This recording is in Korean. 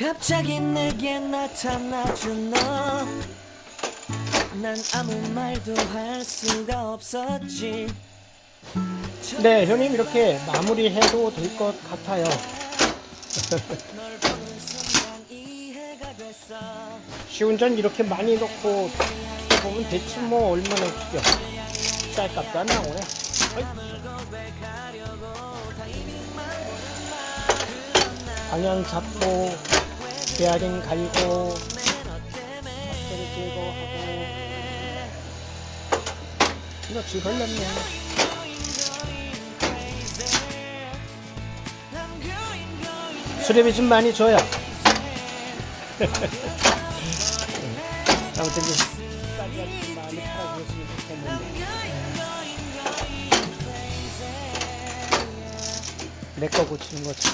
갑자기 내게 나타나준 너. 난 아무 말도 할 수가 없었지. 네, 형님 이렇게 마무리해도 될 것 같아요. 시운전 이렇게 많이 넣고 보면 대충 뭐 얼마나 필요 쌀값도 안 나오네. 어이. 방향 잡고 베어링 갈고 박스를 제거하고 며칠 걸렸네. 수리비 좀 많이 줘요. 아무튼 좀 많이 팔아주셨으면 좋겠는데 내 거 고치는 거지